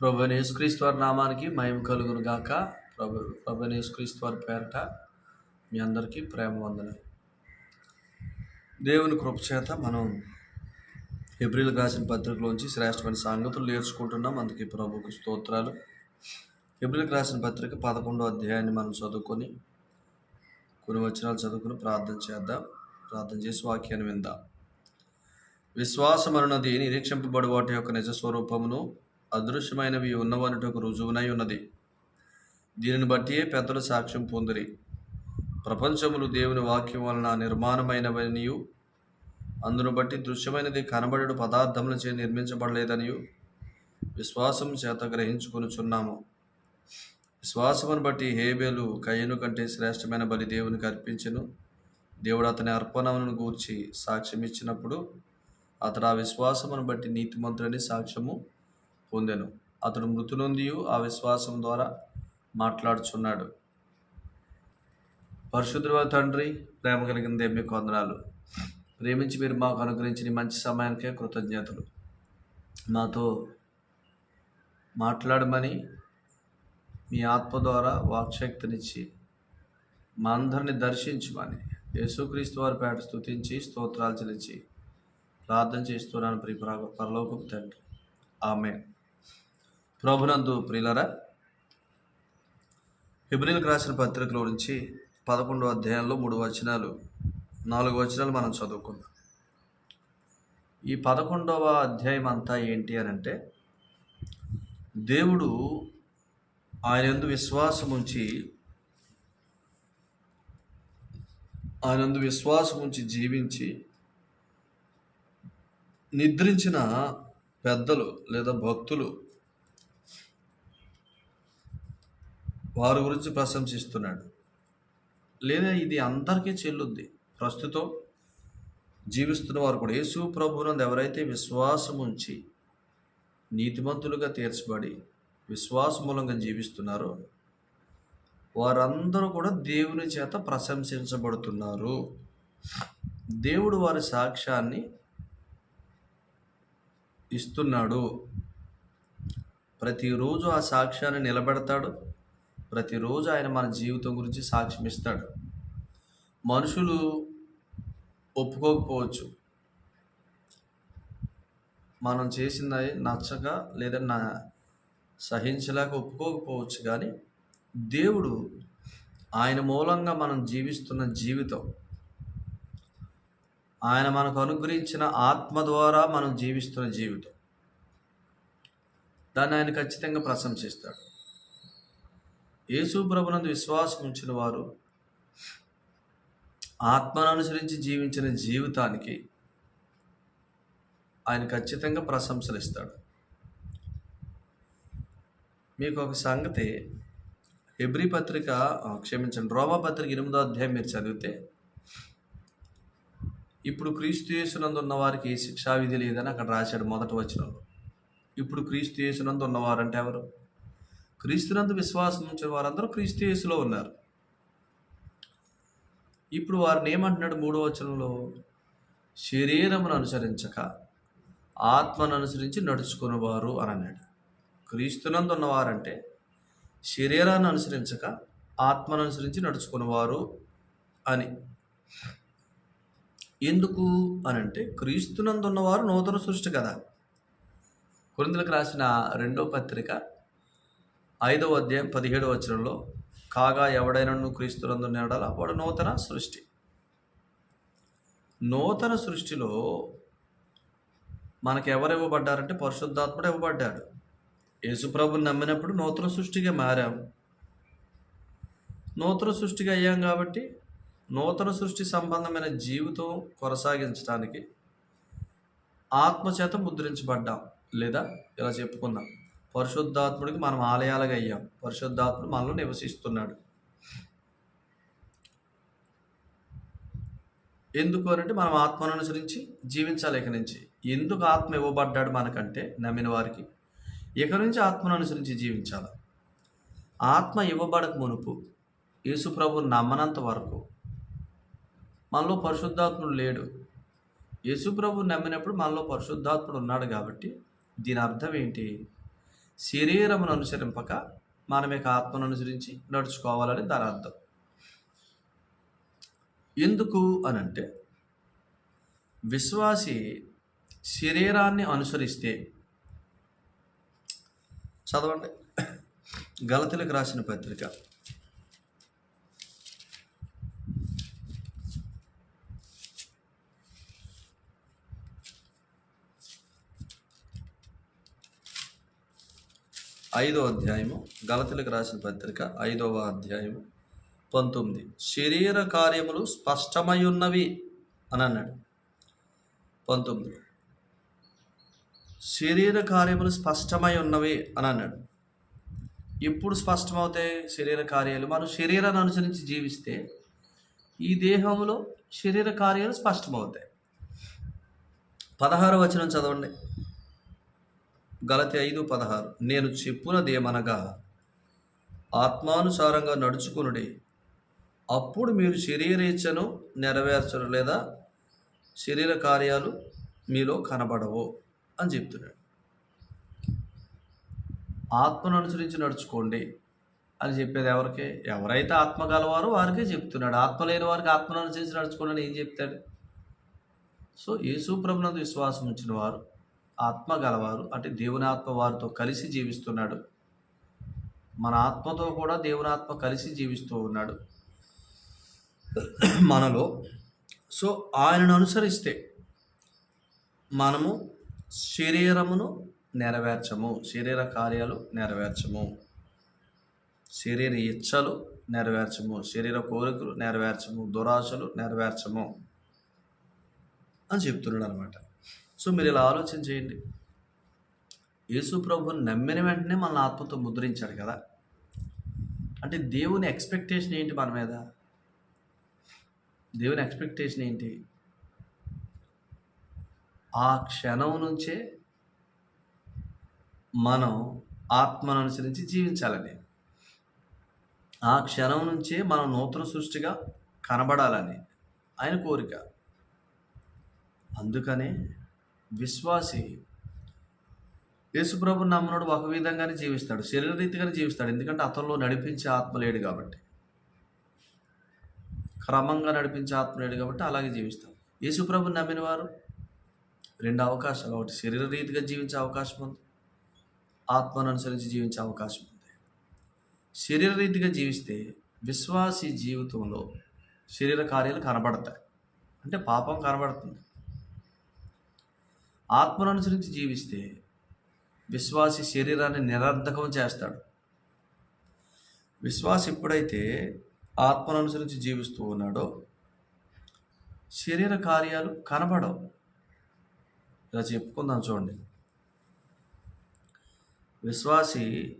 ప్రభు యేసుక్రీస్తు వారి నామానికి మయం కలుగును గాక. ప్రభు ప్రభు యేసుక్రీస్తు వారి పేరట మీ అందరికీ ప్రేమ వందనం దేవుని కృప చేత మనం ఏప్రిల్ రాసిన పత్రికలోంచి శ్రేష్టమైన సంగతులు నేర్చుకుంటున్నాం. అందుకే ప్రభుకు స్తోత్రాలు. ఏప్రిల్కి రాసిన పత్రిక పదకొండో అధ్యాయాన్ని మనం చదువుకొని కొన్ని వచనాలు చదువుకుని ప్రార్థన చేద్దాం. ప్రార్థన చేసి వాక్యాన్ని విందాం. విశ్వాసం అన్నది నిరీక్షింపబడి వాటి యొక్క నిజ స్వరూపమును అదృశ్యమైనవి ఉన్నవనుటకు రుజువునై ఉన్నది. దీనిని బట్టియే పెద్దలు సాక్ష్యం పొందిరి. ప్రపంచములు దేవుని వాక్యం వలన నిర్మాణమైనవనియు అందును బట్టి దృశ్యమైనది కనబడడు పదార్థములచే నిర్మించబడలేదనియు విశ్వాసం చేత గ్రహించుకొనుచున్నాము. విశ్వాసమును బట్టి హేబేలు కయ్యను కంటే శ్రేష్టమైన బలి దేవునికి అర్పించెను. దేవుడు అతని అర్పణలను గూర్చి సాక్ష్యం ఇచ్చినప్పుడు అతడు ఆ విశ్వాసమును బట్టి నీతిమంతుడని సాక్ష్యము పొందెను. అతడు మృతి ఆ విశ్వాసం ద్వారా మాట్లాడుచున్నాడు. పరిశుద్ధుల తండ్రి ప్రేమ కలిగిన దేవి కొందనాలు ప్రేమించి మీరు మాకు అనుగ్రహించిన మంచి సమయానికే కృతజ్ఞతలు. మాతో మాట్లాడమని మీ ఆత్మ ద్వారా వాక్శక్తినిచ్చి మా అందరిని దర్శించమని యేసుక్రీస్తు వారి పేట స్తుతించి స్తోత్రాలు చెల్లించి ప్రార్థన చేస్తున్నాను. ప్రియ పరలోకం తండ్రి. ఆమె ప్రభునందు ప్రియులరా హిబ్రిల్కి రాసిన పత్రికలో నుంచి పదకొండో అధ్యాయంలో మూడు వచనాలు నాలుగు వచనాలు మనం చదువుకుందాం. ఈ పదకొండవ అధ్యాయం అంతా ఏంటి అని అంటే దేవుడు ఆయన ఎందు విశ్వాసం ఉంచి ఆయన ఎందు విశ్వాసం ఉంచి జీవించి నిద్రించిన పెద్దలు లేదా భక్తులు వారి గురించి ప్రశంసిస్తున్నాడు. లేదా ఇది అందరికీ చెల్లుద్ది ప్రస్తుతం జీవిస్తున్న వారు కూడా యేసు ప్రభునందు ఎవరైతే విశ్వాసం ఉంచి నీతిమంతులుగా తీర్చబడి విశ్వాస మూలంగా జీవిస్తున్నారో వారందరూ కూడా దేవుని చేత ప్రశంసించబడుతున్నారు. దేవుడు వారి సాక్ష్యాన్ని ఇస్తున్నాడు. ప్రతిరోజు ఆ సాక్ష్యాన్ని నిలబెడతాడు. ప్రతిరోజు ఆయన మన జీవితం గురించి సాక్ష్యం ఇస్తాడు. మనుషులు ఒప్పుకోకపోవచ్చు. మనం చేసింది నచ్చక లేదా నా సహించలేక ఒప్పుకోకపోవచ్చు కానీ దేవుడు ఆయన మూలంగా మనం జీవిస్తున్న జీవితం. ఆయన మనకు అనుగ్రహించిన ఆత్మ ద్వారా మనం జీవిస్తున్న జీవితం. దాన్ని ఆయన ఖచ్చితంగా ప్రశంసిస్తాడు. యేసు ప్రభునందు విశ్వాసం ఉంచిన వారు ఆత్మను అనుసరించి జీవించిన జీవితానికి ఆయన ఖచ్చితంగా ప్రశంసలు ఇస్తాడు మీకు ఒక సంగతి హెబ్రి పత్రిక క్షమించండి రోమా పత్రిక ఎనిమిదో అధ్యాయం మీరు చదివితే ఇప్పుడు క్రీస్తు యేసునందు ఉన్న వారికి శిక్షా విధి లేదని అక్కడ రాశాడు మొదటి వచనంలో. ఇప్పుడు క్రీస్తు యేసునందు ఉన్నవారు అంటే ఎవరు? క్రీస్తునందు విశ్వాసం ఉంచిన వారందరూ క్రీస్తు యేసులో ఉన్నారు. ఇప్పుడు వారిని ఏమంటున్నాడు మూడో వచనంలో? శరీరమును అనుసరించక ఆత్మను అనుసరించి నడుచుకునేవారు అని అన్నాడు. క్రీస్తునందు ఉన్నవారంటే శరీరాన్ని అనుసరించక ఆత్మను అనుసరించి నడుచుకునేవారు అని. ఎందుకు అని అంటే క్రీస్తునందు ఉన్నవారు నూతన సృష్టి కదా. కొరిందులకు రాసిన రెండో పత్రిక ఐదవ అధ్యాయం పదిహేడవ వచనంలో కాగా ఎవడైనా క్రీస్తులందు నేడాల వాడు నూతన సృష్టి. నూతన సృష్టిలో మనకు ఎవరు ఇవ్వబడ్డారంటే పరిశుద్ధాత్ముడు ఇవ్వబడ్డాడు. యేసుప్రభుని నమ్మినప్పుడు నూతన సృష్టిగా మారాం. నూతన సృష్టిగా అయ్యాం కాబట్టి నూతన సృష్టి సంబంధమైన జీవితం కొనసాగించడానికి ఆత్మచేత ముద్రించబడ్డాం. లేదా ఇలా చెప్పుకుందాం. పరిశుద్ధాత్ముడికి మనం ఆలయాలుగా అయ్యాం. పరిశుద్ధాత్ముడు మనలో నివసిస్తున్నాడు. ఎందుకు అనంటే మనం ఆత్మను అనుసరించి జీవించాలి ఇక నుంచి. ఎందుకు ఆత్మ ఇవ్వబడ్డాడు మనకంటే? నమ్మిన వారికి. ఇక నుంచి ఆత్మను అనుసరించి జీవించాలి. ఆత్మ ఇవ్వబడక మునుపు యేసుప్రభు నమ్మనంత వరకు మనలో పరిశుద్ధాత్ముడు లేడు. యేసుప్రభు నమ్మినప్పుడు మనలో పరిశుద్ధాత్ముడు ఉన్నాడు కాబట్టి దీని అర్థం ఏంటి? శరీరమును అనుసరింపక మనం యొక్క ఆత్మను అనుసరించి నడుచుకోవాలని దాని అర్థం. ఎందుకు అనంటే విశ్వాసి శరీరాన్ని అనుసరిస్తే చదవండి. గలతులకు రాసిన పత్రిక ఐదో అధ్యాయము గలతులకు రాసిన పత్రిక ఐదవ అధ్యాయము పంతొమ్మిది. శరీర కార్యములు స్పష్టమై ఉన్నవి అని అన్నాడు. పంతొమ్మిది. శరీర కార్యములు స్పష్టమై ఉన్నవి అని అన్నాడు. ఎప్పుడు స్పష్టమవుతాయి శరీర కార్యాలు? మనం శరీరాన్ని అనుసరించి జీవిస్తే ఈ దేహంలో శరీర కార్యాలు స్పష్టమవుతాయి. పదహారు వచనం చదవండి. గలతి ఐదు పదహారు. నేను చెప్పునదేమనగా ఆత్మానుసారంగా నడుచుకునుడి. అప్పుడు మీరు శరీరేచ్ఛను నెరవేర్చరు లేదా శరీర కార్యాలు మీలో కనబడవు అని చెప్తున్నాడు. ఆత్మను అనుసరించి నడుచుకోండి అని చెప్పేది ఎవరికి? ఎవరైతే ఆత్మ గలవారో వారికే చెప్తున్నాడు. ఆత్మ లేని వారికి ఆత్మను అనుసరించి నడుచుకోండి అని ఏం చెప్తాడు? సో యేసు ప్రభునందు విశ్వాసం ఉంచిన వారు ఆత్మ గలవారు అంటే దేవుని ఆత్మ వారితో కలిసి జీవిస్తున్నాడు. మన ఆత్మతో కూడా దేవునాత్మ కలిసి జీవిస్తూ ఉన్నాడు. మనలో సో ఆయనను అనుసరిస్తే మనము శరీరమును నెరవేర్చము శరీర కార్యాలు నెరవేర్చము శరీర ఇచ్చలు నెరవేర్చము శరీర కోరికలు నెరవేర్చము దురాశలు నెరవేర్చము అని చెప్తున్నాడు అనమాట సో మీరు ఇలా ఆలోచన చేయండి. యేసు ప్రభుని నమ్మిన వెంటనే మన ఆత్మతో ముద్రించాడు కదా. అంటే దేవుని ఎక్స్పెక్టేషన్ ఏంటి మన మీద? దేవుని ఎక్స్పెక్టేషన్ ఏంటి? ఆ క్షణం నుంచే మనం ఆత్మను అనుసరించి జీవించాలని. ఆ క్షణం నుంచే మనం నూతన సృష్టిగా కనబడాలని. ఆయన కోరిక. అందుకనే విశ్వాసి. యేసుప్రభు నమ్మునుడు ఒక విధంగానే జీవిస్తాడు శరీరరీతిగానే జీవిస్తాడు. ఎందుకంటే అతనిలో నడిపించే ఆత్మ లేడు కాబట్టి. క్రమంగా నడిపించే ఆత్మ లేడు కాబట్టి అలాగే జీవిస్తాడు. యేసుప్రభు నమ్మిన వారు రెండు అవకాశాలు ఒకటి శరీర రీతిగా జీవించే అవకాశం ఉంది ఆత్మను అనుసరించి జీవించే అవకాశం ఉంది. శరీర రీతిగా జీవిస్తే విశ్వాసి జీవితంలో శరీర కార్యాలు కనబడతాయి. అంటే పాపం కనబడుతుంది. ఆత్మను అనుసరించి జీవిస్తే విశ్వాసి శరీరాన్ని నిరర్ధకం చేస్తాడు. విశ్వాసి ఎప్పుడైతే ఆత్మను అనుసరించి జీవిస్తూ ఉన్నాడో శరీర కార్యాలు కనబడవు. ఇలా చెప్పుకుందాం చూడండి. విశ్వాసి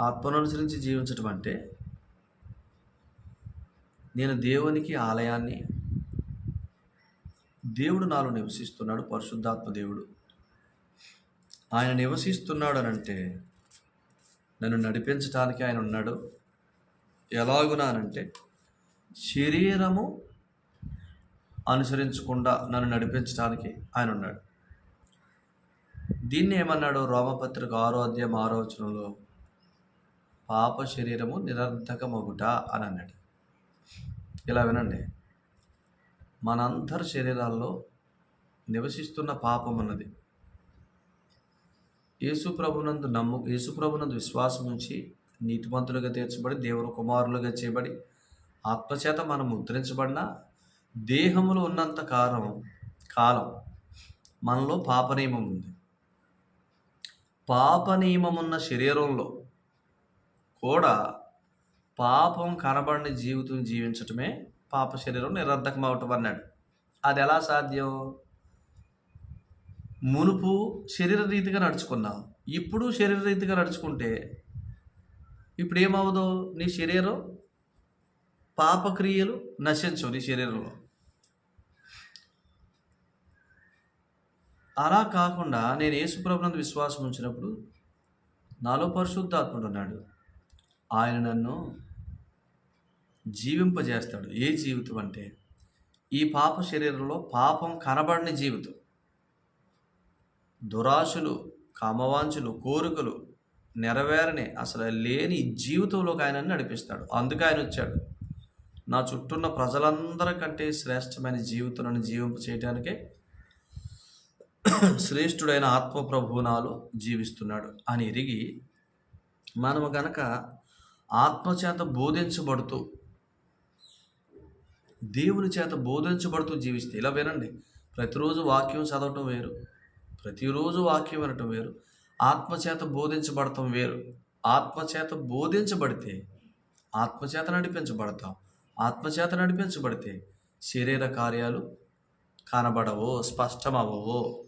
ఆత్మను అనుసరించి జీవించటం అంటే నేను దేవునికి ఆలయాన్ని దేవుడు నాలో నివసిస్తున్నాడు పరిశుద్ధాత్మ దేవుడు. ఆయన నివసిస్తున్నాడు అని అంటే నన్ను నడిపించడానికి ఆయన ఉన్నాడు. ఎలాగునానంటే శరీరము అనుసరించకుండా నన్ను నడిపించడానికి ఆయన ఉన్నాడు. దీన్ని ఏమన్నాడు రోమపత్రిక ఆరో అధ్యాయం ఆరో వచనంలో పాప శరీరము నిరర్ధకమగుట అని అన్నాడు ఇలా వినండి. మనందరి శరీరాల్లో నివసిస్తున్న పాపం అన్నది. యేసుప్రభునందు నమ్ము యేసుప్రభునందు విశ్వాసం ఉంచి నీతిమంతులుగా తీర్చబడి దేవుని కుమారులుగా చేయబడి ఆత్మచేత మనం ముద్రించబడిన దేహములో ఉన్నంత కాలం కాలం మనలో పాప నియమం ఉంది. పాప నియమం ఉన్న శరీరంలో కూడా పాపం కనబడిన జీవితం జీవించటమే పాప శరీరం నిరర్ధకం అవటం అన్నాడు. అది ఎలా సాధ్యం? మునుపు శరీర రీతిగా నడుచుకున్నాం. ఇప్పుడు శరీర రీతిగా నడుచుకుంటే ఇప్పుడు ఏమవదు నీ శరీరం పాపక్రియలు నశించవు నీ శరీరంలో. అలా కాకుండా నేను యేసుప్రభునందు విశ్వాసం ఉంచినప్పుడు నాలో పరిశుద్ధాత్ముడు ఉన్నాడు. ఆయన నన్ను జీవింపజేస్తాడు. ఏ జీవితం అంటే ఈ పాప శరీరంలో పాపం కనబడని జీవితం. దురాశలు కామవాంఛలు కోరికలు నెరవేరని అసలు లేని జీవితంలోకి ఆయన నడిపిస్తాడు. అందుకే ఆయన వచ్చాడు. నా చుట్టూ ఉన్న ప్రజలందరికంటే శ్రేష్టమైన జీవితాలను జీవింప చేయడానికే శ్రేష్ఠుడైన ఆత్మ నాలో జీవిస్తున్నాడు అని ఎరిగి మనము గనక ఆత్మచేత బోధించబడుతూ దేవుని చేత బోధించబడుతూ జీవిస్తే ఇలా వినండి. ప్రతిరోజు వాక్యం చదవటం వేరు. ప్రతిరోజు వాక్యం వినటం వేరు. ఆత్మచేత బోధించబడటం వేరు. ఆత్మచేత బోధించబడితే ఆత్మచేత నడిపించబడతాం. ఆత్మచేత నడిపించబడితే శరీర కార్యాలు కనబడవో స్పష్టమవవో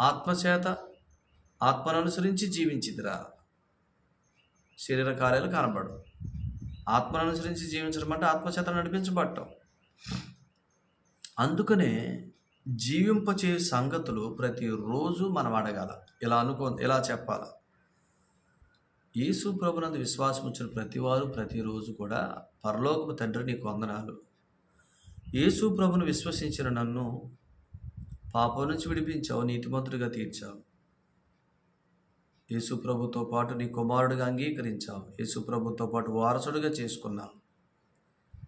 ఆత్మచేత ఆత్మను అనుసరించి జీవించిదిరా శరీర కార్యాలు కనబడవు. ఆత్మను అనుసరించి జీవించడం అంటే ఆత్మచేత నడిపించబడటం. అందుకనే జీవింపచే సంగతులు ప్రతిరోజు మనం అడగాల. ఇలా అనుకో ఇలా చెప్పాల. యేసు ప్రభునందు విశ్వాసం వచ్చిన ప్రతివారు ప్రతిరోజు కూడా పరలోకపు తండ్రి నీకు వందనాలు. యేసు ప్రభును విశ్వసించిన నన్ను పాపం నుంచి విడిపించావు నీతిమంతుడిగా తీర్చావు. యేసుప్రభుతో పాటు నీ కుమారుడిగా అంగీకరించావు. యేసుప్రభుతో పాటు వారసుడిగా చేసుకున్నావు.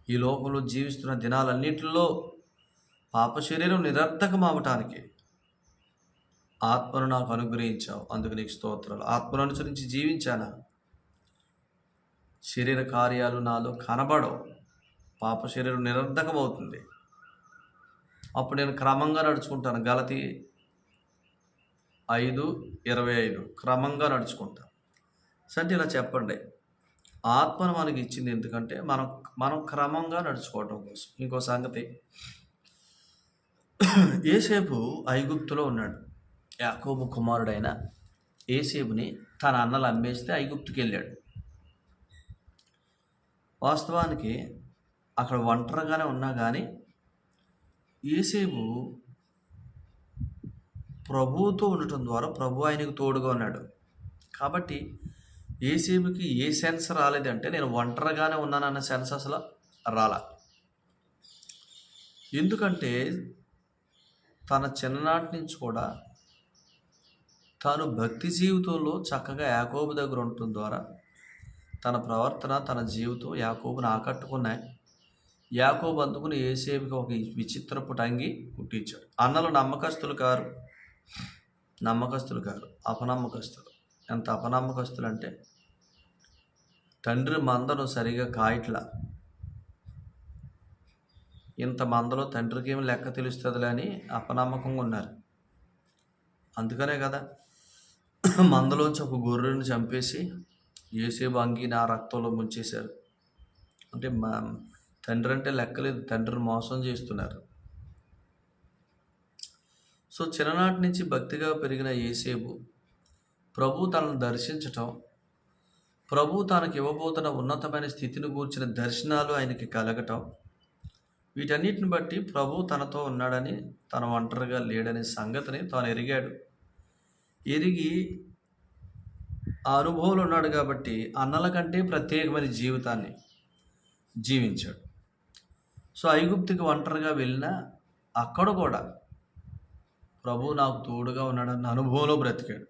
ఈ లోకంలో జీవిస్తున్న దినాలన్నింటిలో పాప శరీరం నిరర్థకం అవటానికి ఆత్మను నాకు అనుగ్రహించావు. అందుకు నీకు స్తోత్రాలు. ఆత్మను అనుసరించి జీవించానా? శరీర కార్యాలు నాలో కనబడవు. పాప శరీరం నిరర్ధకమవుతుంది అప్పుడు నేను క్రమంగా నడుచుకుంటాను. గలతి ఐదు ఇరవై ఐదు. క్రమంగా నడుచుకుంటాం. అంటే ఇలా చెప్పండి. ఆత్మను మనకి ఇచ్చింది ఎందుకంటే మనం మనం క్రమంగా నడుచుకోవటం కోసం. ఇంకో సంగతి. ఏసేపు ఐగుప్తులో ఉన్నాడు. యాకోబు కుమారుడైన ఏసేపుని తన అన్నలు అమ్మేస్తే ఐగుప్తుకి వెళ్ళాడు. వాస్తవానికి అక్కడ ఒంటరిగానే ఉన్నా కానీ ఏసేపు ప్రభువుతో ఉండటం ద్వారా ప్రభు ఆయనకు తోడుగా ఉన్నాడు. కాబట్టి ఏసేపుకి ఏ సెన్స్ రాలేదంటే నేను ఒంటరిగానే ఉన్నానన్న సెన్స్ అసలు రాలా. ఎందుకంటే తన చిన్ననాటి నుంచి కూడా తాను భక్తి జీవితంలో చక్కగా యాకోబు దగ్గర ఉండటం ద్వారా తన ప్రవర్తన తన జీవితం యాకోబుని ఆకట్టుకున్నాయి. యాకోబు అందుకుని ఏసేపుకి ఒక విచిత్రపు టంగి కుట్టించాడు అన్నలు నమ్మకస్తులు కారు. నమ్మకస్తులు కాదు అపనమ్మకస్తులు. ఎంత అపనమ్మకస్తులు అంటే తండ్రి మందను సరిగా కాయట్లా. ఇంత మందలో తండ్రికి ఏమి లెక్క తెలుస్తుందిలే అని అపనమ్మకంగా ఉన్నారు. అందుకనే కదా మందలోంచి ఒక గొర్రెను చంపేసి ఏసేపు అంగి నా రక్తంలో ముంచేశారు. అంటే మా తండ్రి అంటే లెక్కలేదు తండ్రిని మోసం చేస్తున్నారు. సో చిన్ననాటి నుంచి భక్తిగా పెరిగిన ఏసేబు ప్రభు తనను దర్శించటం ప్రభు తనకు ఇవ్వబోతున్న ఉన్నతమైన స్థితిని కూర్చిన దర్శనాలు ఆయనకి కలగటం వీటన్నిటిని బట్టి ప్రభు తనతో ఉన్నాడని తన ఒంటరిగా లేడనే సంగతిని తాను ఎరిగాడు. ఎరిగి ఆ అనుభవంలో ఉన్నాడు కాబట్టి అన్నల కంటే ప్రత్యేకమైన జీవితాన్ని జీవించాడు. సో ఐగుప్తికి ఒంటరిగా వెళ్ళినా అక్కడ కూడా ప్రభు నాకు తోడుగా ఉన్నాడన్న అనుభవంలో బ్రతికాడు.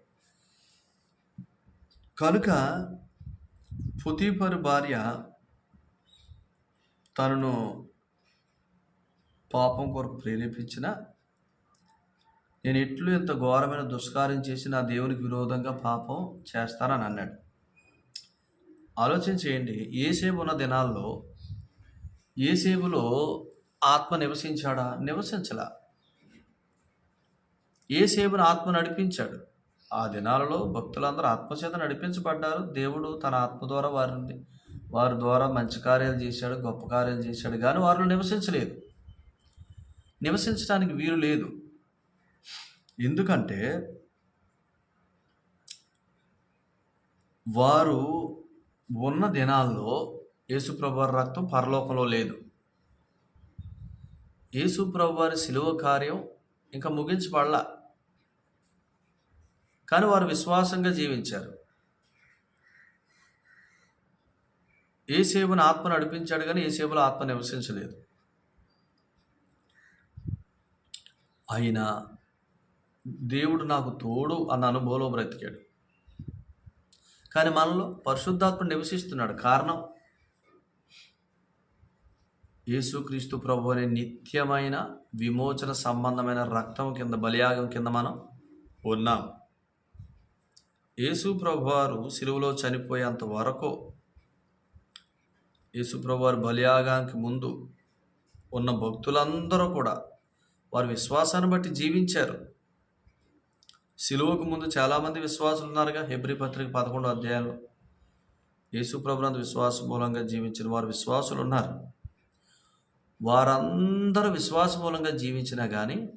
కనుక పుతీపరు భార్య తనను పాపం కొరకు ప్రేరేపించిన నేను ఎట్లు ఎంత ఘోరమైన దుష్కారం చేసి నా దేవునికి విరోధంగా పాపం చేస్తానని అన్నాడు. ఆలోచన చేయండి ఏసేపు ఉన్న దినాల్లో ఏసేపులో ఆత్మ నివసించాడా? నివసించలా. ఏసేపుని ఆత్మ నడిపించాడు. ఆ దినాలలో భక్తులందరూ ఆత్మచేత నడిపించబడ్డారు. దేవుడు తన ఆత్మ ద్వారా వారిని వారి ద్వారా మంచి కార్యాలు చేశాడు గొప్ప కార్యాలు చేశాడు. కానీ వారిలో నివసించలేదు. నివసించడానికి వీలు లేదు. ఎందుకంటే వారు ఉన్న దినాల్లో యేసుప్రభు రక్తం పరలోకంలో లేదు. యేసుప్రభు వారి శిలువ కార్యం ఇంకా ముగించబడలా. కానీ వారు విశ్వాసంగా జీవించారు. ఏ సేవను ఆత్మ నడిపించాడు కానీ ఏ సేవలో ఆత్మ నివసించలేదు. అయినా దేవుడు నాకు తోడు అన్న అనుభవంలో బ్రతికాడు. కానీ మనలో పరిశుద్ధాత్మ నివసిస్తున్నాడు. కారణం యేసుక్రీస్తు ప్రభు అనే నిత్యమైన విమోచన సంబంధమైన రక్తం కింద బలియాగం కింద మనం ఉన్నాం. యేసు ప్రభువారు సిలువలో చనిపోయేంత వరకు యేసు బలియాగానికి ముందు ఉన్న భక్తులందరూ కూడా వారి విశ్వాసాన్ని బట్టి జీవించారు. సిలువకు ముందు చాలామంది విశ్వాసులు ఉన్నారుగా హెబ్రి పత్రిక పదకొండో అధ్యాయంలో. యేసుప్రభునందు విశ్వాస మూలంగా జీవించిన వారు విశ్వాసులు ఉన్నారు. వారందరూ విశ్వాస మూలంగా జీవించినా కానీ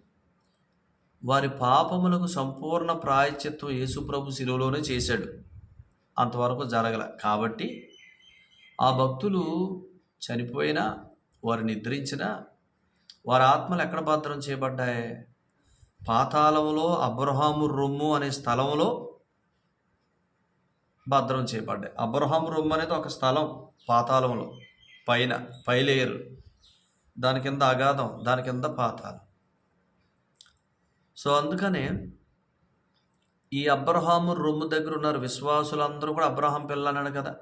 వారి పాపములకు సంపూర్ణ ప్రాయశ్చిత్వం యేసుప్రభు శిలువలోనే చేశాడు. అంతవరకు జరగల. కాబట్టి ఆ భక్తులు చనిపోయినా వారు నిద్రించినా వారి ఆత్మలు ఎక్కడ భద్రం చేయబడ్డాయి? పాతాళములో అబ్రహాము రొమ్ము అనే స్థలంలో భద్రం చేయబడ్డాయి. అబ్రహాము రొమ్ము అనేది ఒక స్థలం పాతాళంలో పైన పైలేయరు. దాని కింద అగాధం దాని కింద పాతాలు సో అందుకనే ఈ అబ్రహాము రొమ్ము దగ్గర ఉన్నారు విశ్వాసులందరూ కూడా అబ్రహాం పిల్లన్నాడు కదా.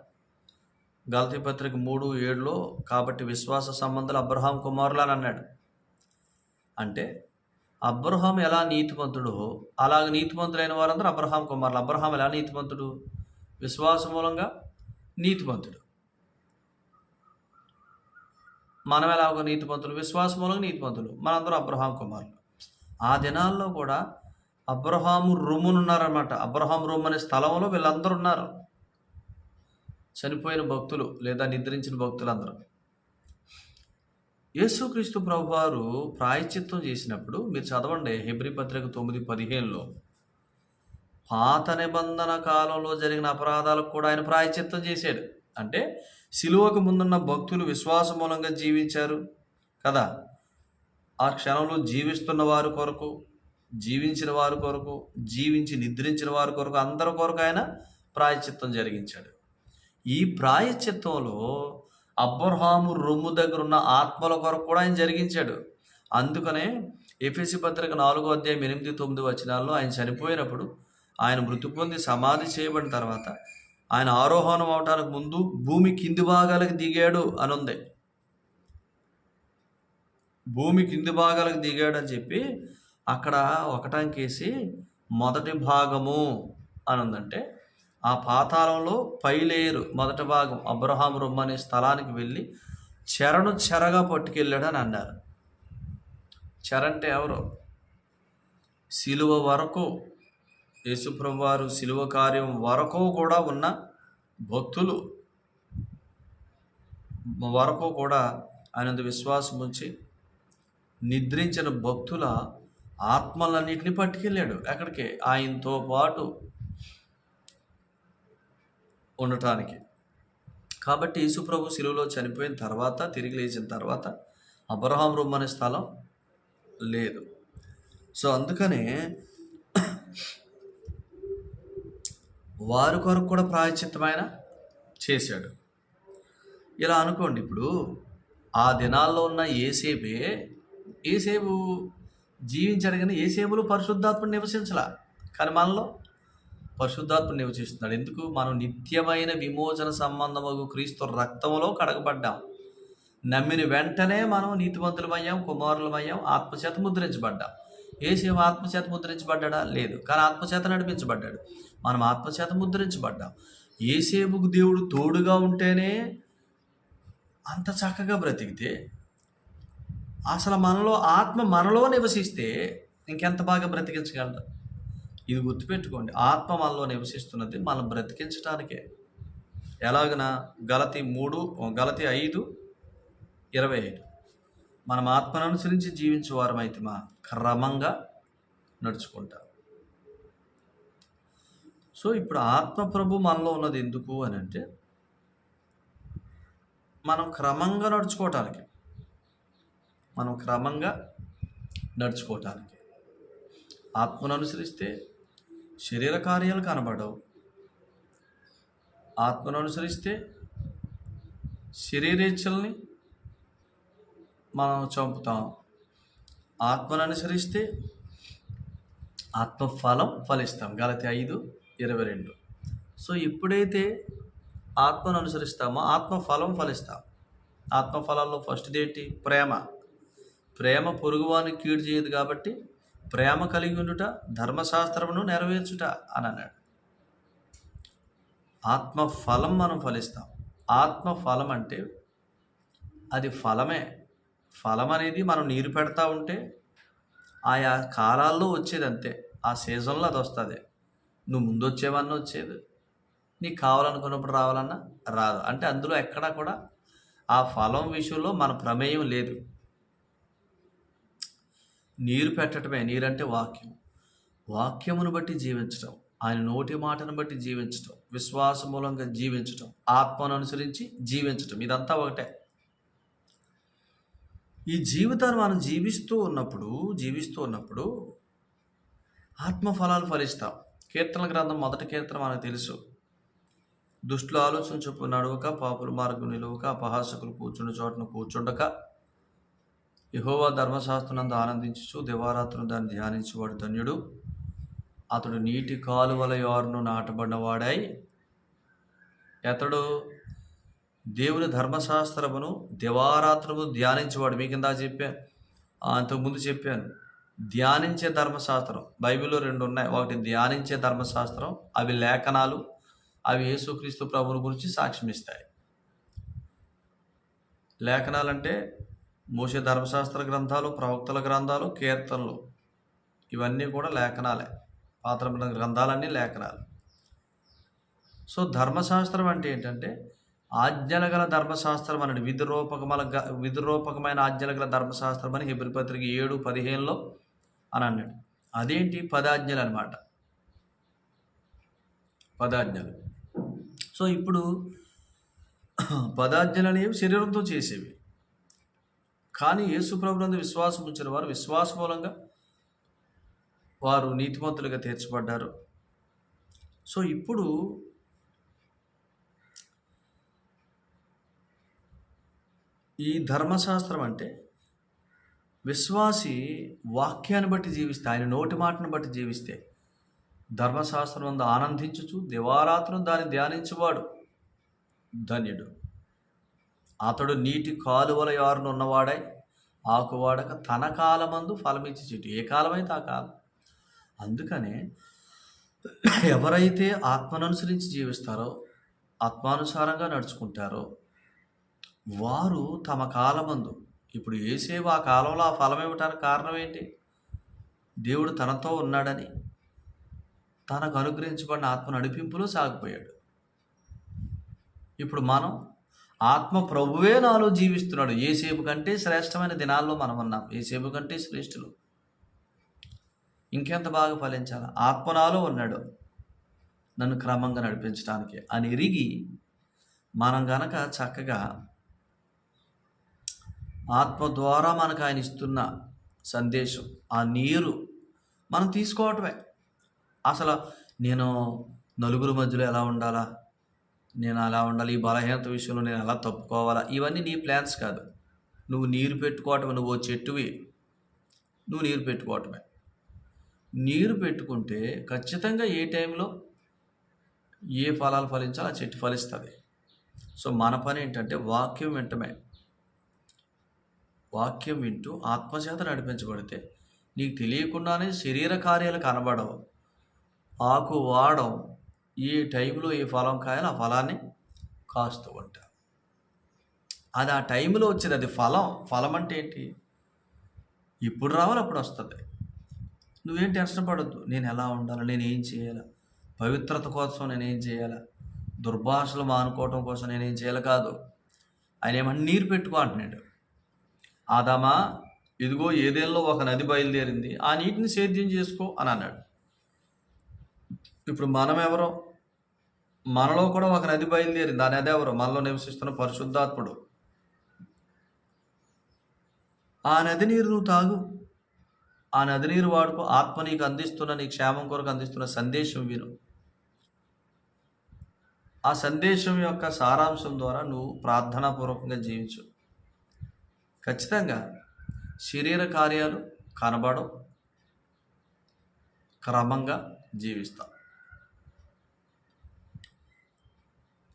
గల్తీ పత్రిక మూడు ఏడులో కాబట్టి విశ్వాస సంబంధాలు అబ్రహాం కుమారులు అని అన్నాడు. అంటే అబ్రహాం ఎలా నీతిమంతుడు? అలాగ నీతిమంతులైన వారందరూ అబ్రహాం కుమారులు. అబ్రహాం ఎలా నీతిమంతుడు? విశ్వాస మూలంగా నీతిమంతుడు. మనం ఎలాగో ఒక నీతిమంతులు విశ్వాస మూలంగా నీతిమంతులు. మనందరూ అబ్రహాం కుమారులు. ఆ దినాల్లో కూడా అబ్రహాము రొమ్మునున్నారన్నమాట అబ్రహాం రొమ్ము అనే స్థలంలో వీళ్ళందరూ ఉన్నారు. చనిపోయిన భక్తులు లేదా నిద్రించిన భక్తులందరూ. యేసుక్రీస్తు ప్రభువారు ప్రాయశ్చిత్తం చేసినప్పుడు మీరు చదవండి హెబ్రి పత్రిక తొమ్మిది పదిహేనులో. పాత నిబంధన కాలంలో జరిగిన అపరాధాలకు కూడా ఆయన ప్రాయశ్చిత్తం చేశాడు. అంటే సిలువకు ముందున్న భక్తులు విశ్వాస మూలంగా జీవించారు కదా. ఆ క్షణంలో జీవిస్తున్న వారి కొరకు జీవించిన వారి కొరకు జీవించి నిద్రించిన వారి కొరకు అందరి కొరకు ఆయన ప్రాయశ్చిత్తం జరిగించాడు. ఈ ప్రాయశ్చిత్తంలో అబ్రహాము రొమ్ము దగ్గర ఉన్న ఆత్మల కొరకు కూడా ఆయన జరిగించాడు. అందుకనే ఎఫ్ఎసి పత్రిక నాలుగో అధ్యాయం ఎనిమిది తొమ్మిది వచనాల్లో ఆయన చనిపోయినప్పుడు ఆయన మృతి పొంది సమాధి చేయబడిన తర్వాత ఆయన ఆరోహణం అవటానికి ముందు భూమి కింది భాగాలకు దిగాడు అని ఉంది భూమి కింది భాగాలకు దిగాడు అని చెప్పి అక్కడ ఒకటంకేసి మొదటి భాగము అని ఉందంటే ఆ పాతాళంలో పైలేరు మొదటి భాగం అబ్రహాం రొమ్మ అనే స్థలానికి వెళ్ళి చెరను చెరగా పట్టుకెళ్ళాడు అని అన్నారు. చెరంటే ఎవరు? సిలువ వరకు యేసుప్రభు వారు సిలువ కార్యం వరకు కూడా ఉన్న భక్తులు వరకు కూడా ఆయన విశ్వాసం ఉంచి నిద్రించిన భక్తుల ఆత్మలన్నింటినీ పట్టుకెళ్ళాడు. ఎక్కడికి? ఆయనతో పాటు ఉండటానికి. కాబట్టి యేసుప్రభు శిలువలో చనిపోయిన తర్వాత తిరిగి లేచిన తర్వాత అబ్రహాం రూమ్ అనే స్థలం లేదు. సో అందుకనే వారి కొరకు కూడా ప్రాయశ్చిత్తమైన చేశాడు. ఇలా అనుకోండి ఇప్పుడు ఆ దినాల్లో ఉన్న ఏసేపే ఏసేపు జీవించాడు కానీ ఏసేపులో పరిశుద్ధాత్మ నివసించలా. కానీ మనలో పరిశుద్ధాత్మ నివసిస్తున్నాడు. ఎందుకు? మనం నిత్యమైన విమోచన సంబంధము క్రీస్తు రక్తములో కడగబడ్డాం. నమ్మిన వెంటనే మనం నీతిమంతులమయ్యాం కుమారులమయ్యాం ఆత్మచేత ముద్రించబడ్డాం. ఏసేవ ఆత్మచేత ముద్రించబడ్డా? లేదు. కానీ ఆత్మచేత నడిపించబడ్డాడు. మనం ఆత్మచేత ముద్రించబడ్డాం. ఏసేపుకు దేవుడు తోడుగా ఉంటేనే అంత చక్కగా బ్రతికితే అసలు మనలో ఆత్మ మనలో నివసిస్తే ఇంకెంత బాగా బ్రతికించగలరు ఇది గుర్తుపెట్టుకోండి. ఆత్మ మనలో నివసిస్తున్నది మనం బ్రతికించడానికే ఎలాగన? గలతి మూడు గలతి ఐదు ఇరవై ఐదు. మనం ఆత్మను అనుసరించి జీవించే వారమైతే మా క్రమంగా నడుచుకుంటాం. సో ఇప్పుడు ఆత్మ ప్రభు మనలో ఉన్నది ఎందుకు అని అంటే మనం క్రమంగా నడుచుకోవటానికి మనం క్రమంగా నడుచుకోవటానికి. ఆత్మను అనుసరిస్తే శరీర కార్యాలు కనబడవు. ఆత్మను అనుసరిస్తే శరీరేచ్ఛల్ని మనం చంపుతాం. ఆత్మను అనుసరిస్తే ఆత్మఫలం ఫలిస్తాం. గలతి ఐదు ఇరవై రెండు. సో ఎప్పుడైతే ఆత్మను అనుసరిస్తామో ఆత్మ ఫలం ఫలిస్తాం. ఆత్మ ఫలాల్లో ఫస్ట్ ఏంటి ప్రేమ. ప్రేమ పొరుగువాని కీడు చేయదు కాబట్టి ప్రేమ కలిగి ఉండుట ధర్మశాస్త్రమును నెరవేర్చుట అని అన్నాడు. ఆత్మ ఫలం మనం ఫలిస్తాం. ఆత్మ ఫలం అంటే అది ఫలమే. ఫలం అనేది మనం నీరు పెడతా ఉంటే ఆయా కాలాల్లో వచ్చేది అంతే. ఆ సీజన్లో అది వస్తుంది. నువ్వు ముందు వచ్చేవన్నా వచ్చేది. నీకు కావాలనుకున్నప్పుడు రావాలన్నా రాదు. అంటే అందులో ఎక్కడా కూడా ఆ ఫలం విషయంలో మన ప్రమేయం లేదు. నీరు పెట్టడమే నీరంటే వాక్యం. వాక్యమును బట్టి జీవించటం ఆయన నోటి మాటను బట్టి జీవించటం విశ్వాస మూలంగా జీవించటం ఆత్మను అనుసరించి జీవించటం ఇదంతా ఒకటే. ఈ జీవితాన్ని మనం జీవిస్తూ ఉన్నప్పుడు జీవిస్తూ ఉన్నప్పుడు ఆత్మఫలాలు ఫలిస్తాం. కీర్తన గ్రంథం మొదటి కీర్తన మనకు తెలుసు. దుష్టులు ఆలోచన చొప్పు నడువక పాపుల మార్గం నిలువక అపహాసకులు కూర్చుండి చోటను కూర్చుండక యహోవా ధర్మశాస్త్రం ఆనందించు దివారాత్రులు దాన్ని ధ్యానించేవాడు ధన్యుడు. అతడు నీటి కాలువల యారును నాటబడినవాడై అతడు దేవుని ధర్మశాస్త్రమును దివారాత్రము ధ్యానించేవాడు. మీ కింద చెప్పాను. అంతకుముందు చెప్పాను. ధ్యానించే ధర్మశాస్త్రం. బైబిల్లో రెండు ఉన్నాయి. ఒకటి ధ్యానించే ధర్మశాస్త్రం అవి లేఖనాలు అవి యేసుక్రీస్తు ప్రభుని గురించి సాక్ష్యం ఇస్తాయి. లేఖనాలంటే మోసే ధర్మశాస్త్ర గ్రంథాలు ప్రవక్తల గ్రంథాలు కీర్తనలు. ఇవన్నీ కూడా లేఖనాలే. పాత్ర గ్రంథాలన్నీ లేఖనాలు. సో ధర్మశాస్త్రం అంటే ఏంటంటే ఆజ్ఞల గల ధర్మశాస్త్రం అన్నాడు విధిరూపకమల గ- విధిరూపకమైన ఆజ్ఞల గల ధర్మశాస్త్రం అని హిబ్రిపత్రిక ఏడు పదిహేనులో అని అన్నాడు. అదేంటి? పదాజ్ఞలు అనమాట పదాజ్ఞలు. సో ఇప్పుడు పదాజ్ఞలు అనేవి శరీరంతో చేసేవి. కానీ యేసు ప్రభునందు విశ్వాసం ఉంచిన వారు విశ్వాస మూలంగా వారు నీతిమంతులుగా తీర్చబడ్డారు. సో ఇప్పుడు ఈ ధర్మశాస్త్రం అంటే విశ్వాసి వాక్యాన్ని బట్టి జీవిస్తే ఆయన నోటి మాటను బట్టి జీవిస్తే ధర్మశాస్త్రం అందు ఆనందించుచు దివారాత్రం దాన్ని ధ్యానించువాడు ధన్యుడు. అతడు నీటి కాలువల యారును ఉన్నవాడై ఆకువాడక తన కాలమందు ఫలమిచ్చి చెట్టు ఏ కాలమైతే ఆ కాలం. అందుకనే ఎవరైతే ఆత్మను అనుసరించి జీవిస్తారో ఆత్మానుసారంగా నడుచుకుంటారో వారు తమ కాలమందు ఇప్పుడు ఏసేపు ఆ కాలంలో ఆ ఫలం ఇవ్వటానికి కారణం ఏంటి దేవుడు తనతో ఉన్నాడని తనకు అనుగ్రహించబడిన ఆత్మ నడిపింపులో సాగిపోయాడు. ఇప్పుడు మనం ఆత్మ ప్రభువే నాలో జీవిస్తున్నాడు. ఏసేపు కంటే శ్రేష్టమైన దినాల్లో మనం ఉన్నాం. ఏసేపు కంటే శ్రేష్ఠులు. ఇంకెంత బాగా ఫలించాలి? ఆత్మ నాలో ఉన్నాడు. నన్ను క్రమంగా నడిపించడానికి అని ఎరిగి మనం గనక చక్కగా ఆత్మ ద్వారా మనకు ఆయన ఇస్తున్న సందేశం ఆ నీరు మనం తీసుకోవటమే. అసలు నేను నలుగురు మధ్యలో ఎలా ఉండాలా? నేను అలా ఉండాలి ఈ బలహీనత విషయంలో నేను ఎలా తప్పుకోవాలా? ఇవన్నీ నీ ప్లాన్స్ కాదు. నువ్వు నీరు పెట్టుకోవటమే నువ్వు చెట్టువి. నువ్వు నీరు పెట్టుకోవటమే. నీరు పెట్టుకుంటే ఖచ్చితంగా ఏ టైంలో ఏ ఫలాలు ఫలించాలో ఆ చెట్టు ఫలిస్తుంది. సో మన పని ఏంటంటే వాక్యం వెంటమే. వాక్యం వింటూ ఆత్మచేత నడిపించబడితే నీకు తెలియకుండానే శరీర కార్యాలు కనబడవు. ఆకు వాడం ఈ టైంలో ఏ ఫలం కాయాలో ఆ ఫలాన్ని కాస్తూ ఉంటారు అది ఆ టైంలో వచ్చేది. అది ఫలం. ఫలం అంటే ఏంటి? ఇప్పుడు రావాలి అప్పుడు వస్తుంది. నువ్వేం టెన్షన్ పడద్దు. నేను ఎలా ఉండాలి? నేను ఏం చేయాలి? పవిత్రత కోసం నేను ఏం చేయాలి? దుర్భాషలు మానుకోవటం కోసం నేనేం చేయాలి? కాదు. ఆయన ఏమన్నా నీరు పెట్టుకో అంటున్నాడు. ఆదామా ఇదిగో ఏదేళ్ళలో ఒక నది బయలుదేరింది ఆ నీటిని సేద్యం చేసుకో అని అన్నాడు. ఇప్పుడు మనం ఎవరో? మనలో కూడా ఒక నది బయలుదేరింది ఆ నది ఎవరు? మనలో నివసిస్తున్న పరిశుద్ధాత్ముడు. ఆ నది నీరు నువ్వు తాగు. ఆ నది నీరు వాడుకో ఆత్మ నీకు అందిస్తున్న నీ క్షేమం కొరకు అందిస్తున్న సందేశం విను. ఆ సందేశం యొక్క సారాంశం ద్వారా నువ్వు ప్రార్థనాపూర్వకంగా జీవించు. ఖచ్చితంగా శరీర కార్యాలు కనబడవు. క్రమంగా జీవిస్తాం.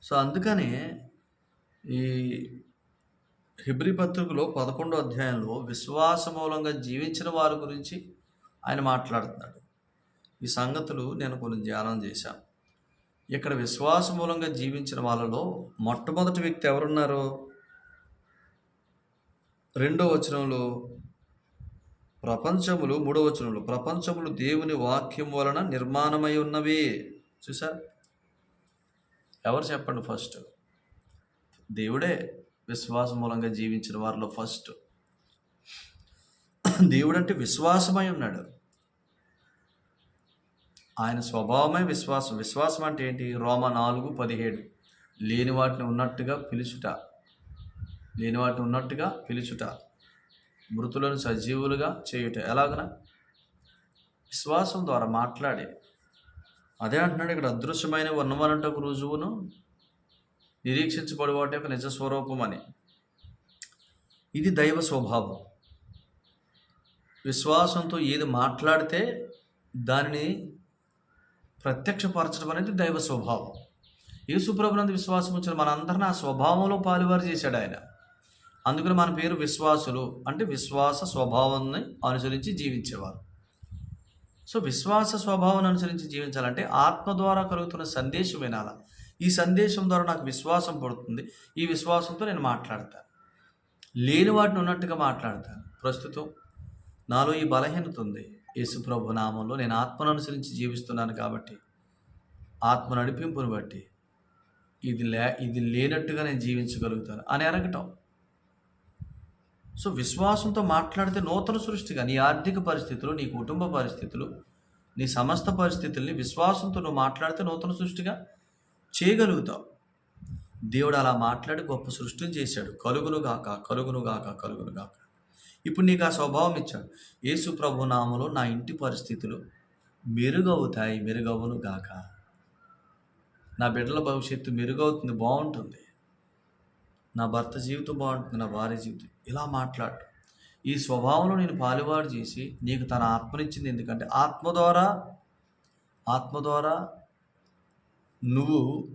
సో అందుకని ఈ హిబ్రి పత్రికలో పదకొండో అధ్యాయంలో విశ్వాస మూలంగా జీవించిన వారి గురించి ఆయన మాట్లాడుతున్నాడు. ఈ సంగతులు నేను కొన్ని ధ్యానం చేశాను ఇక్కడ విశ్వాస మూలంగా జీవించిన వాళ్ళలో మొట్టమొదటి వ్యక్తి ఎవరున్నారు? రెండో వచనంలో ప్రపంచములు మూడో వచనంలో ప్రపంచములు దేవుని వాక్యం వలన నిర్మాణమై ఉన్నవి. చూసా? ఎవరు చెప్పండి ఫస్ట్? దేవుడే విశ్వాసం మూలంగా జీవించిన వారిలో ఫస్ట్. దేవుడు అంటే విశ్వాసమై ఉన్నాడు. ఆయన స్వభావమే విశ్వాసం. విశ్వాసం అంటే ఏంటి? రోమ నాలుగు పదిహేడు. లేని వాటిని ఉన్నట్టుగా పిలుచుట. లేని వాటిని ఉన్నట్టుగా పిలుచుట మృతులను సజీవులుగా చేయుట. ఎలాగన? విశ్వాసం ద్వారా మాట్లాడే. అదే అంటున్నాడు ఇక్కడ అదృశ్యమైన ఉన్నవనంటకు రుజువును నిరీక్షించబడివాటి యొక్క నిజ స్వరూపం అని. ఇది దైవ స్వభావం. విశ్వాసంతో ఏది మాట్లాడితే దానిని ప్రత్యక్షపరచడం అనేది దైవ స్వభావం. యేసుప్రభునందు విశ్వాసం వచ్చిన మనందరిని ఆ స్వభావంలో పాలువారు చేశాడు ఆయన. అందుకని మన పేరు విశ్వాసులు. అంటే విశ్వాస స్వభావాన్ని అనుసరించి జీవించేవారు. సో విశ్వాస స్వభావాన్ని అనుసరించి జీవించాలంటే ఆత్మ ద్వారా కలుగుతున్న సందేశం వినాల. ఈ సందేశం ద్వారా నాకు విశ్వాసం పడుతుంది. ఈ విశ్వాసంతో నేను మాట్లాడతాను. లేని వాటిని ఉన్నట్టుగా మాట్లాడతాను. ప్రస్తుతం నాలో ఈ బలహీనత ఉంది. యేసుప్రభు నామంలో నేను ఆత్మను అనుసరించి జీవిస్తున్నాను కాబట్టి ఆత్మ నడిపింపును బట్టి ఇది లే ఇది లేనట్టుగా నేను జీవించగలుగుతాను అని ఎరగటం సో విశ్వాసంతో మాట్లాడితే నూతన సృష్టిగా నీ ఆర్థిక పరిస్థితులు నీ కుటుంబ పరిస్థితులు నీ సమస్త పరిస్థితుల్ని విశ్వాసంతో నువ్వు మాట్లాడితే నూతన సృష్టిగా చేయగలుగుతావు. దేవుడు అలా మాట్లాడి గొప్ప సృష్టిని చేశాడు. కలుగును కలుగునుగాక కలుగునుగాక కలుగును గాక. ఇప్పుడు నీకు ఆ స్వభావం ఇచ్చాడు. యేసు ప్రభు నామలో నా ఇంటి పరిస్థితులు మెరుగవుతాయి మెరుగవును గాక. నా బిడ్డల భవిష్యత్తు మెరుగవుతుంది బాగుంటుంది. నా భర్త జీవితం బాగుంటుంది నా భార్య జీవితం. ఇలా మాట్లాడు. ఈ స్వభావంలో నేను పాలువాడు చేసి నీకు తన ఆత్మనిచ్చింది ఎందుకంటే ఆత్మ ద్వారా ఆత్మ ద్వారా నువ్వు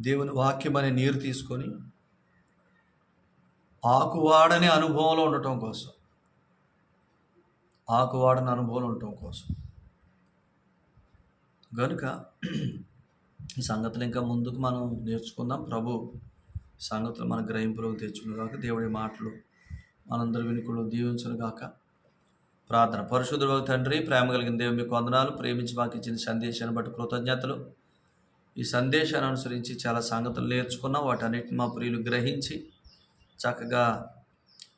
దేవుని వాక్యం అనే నీరు తీసుకొని ఆకువాడని అనుభవంలో ఉండటం కోసం. ఆకువాడని అనుభవంలో ఉండటం కోసం. కనుక ఈ సంగతులు ఇంకా ముందుకు మనం నేర్చుకుందాం. ప్రభు సంగతులు మన గ్రహింపులోకి తెచ్చును కాక దేవుడి మాటలు మనందరూ వినుకులు దీవించును గాక. ప్రార్థన. పరిశుద్ధుడు తండ్రి ప్రేమ కలిగిన దేవుని మీకు వందనాలు. ప్రేమించి మాకు ఇచ్చిన సందేశాన్ని బట్టి కృతజ్ఞతలు. ఈ సందేశాన్ని అనుసరించి చాలా సంగతులు నేర్చుకున్నాం. వాటన్నిటిని మా ప్రియులు గ్రహించి చక్కగా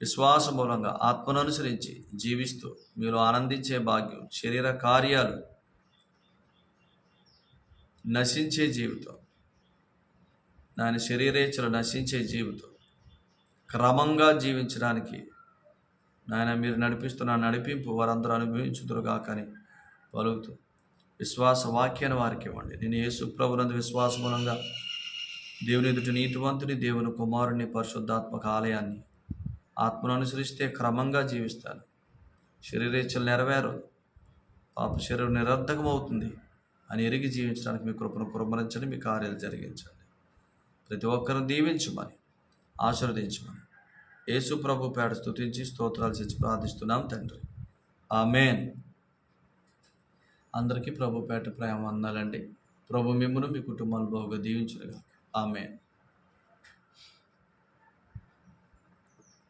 విశ్వాస మూలంగా ఆత్మను అనుసరించి జీవిస్తూ మీరు ఆనందించే భాగ్యం శరీర కార్యాలు నశించే జీవితం. దాని శరీరేచ్ఛలు నశించే జీవితం. క్రమంగా జీవించడానికి నాయన మీరు నడిపిస్తున్న నడిపింపు వారందరూ అనుభవించుదురుగా కానీ పలుకుతూ విశ్వాస వాక్యాన్ని వారికి ఇవ్వండి. నేను యేసు ప్రభునందు విశ్వాస మూలంగా దేవుని ఎదుటి నీతివంతుని దేవుని కుమారుని పరిశుద్ధాత్మక ఆలయాన్ని ఆత్మను అనుసరిస్తే క్రమంగా జీవిస్తాను. శరీరేచ్ఛలు నెరవేరు పాప శరీరం నిరర్ధకమవుతుంది అని ఎరిగి జీవించడానికి మీ కృపను కురమరించండి మీ కార్యాలు జరిగించండి. ప్రతి ఒక్కరిని దీవించమని ఆశీర్వదించమని. యేసు ప్రభు పేడ స్థుతించి స్తోత్రాలు చేసి ప్రార్థిస్తున్నాం తండ్రి. ఆమెన్. అందరికీ ప్రభు పేట ప్రేమ అందాలండి ప్రభు మిమ్మల్ని మీ కుటుంబాలు బాగుగా దీవించునుగా ఆమెన్.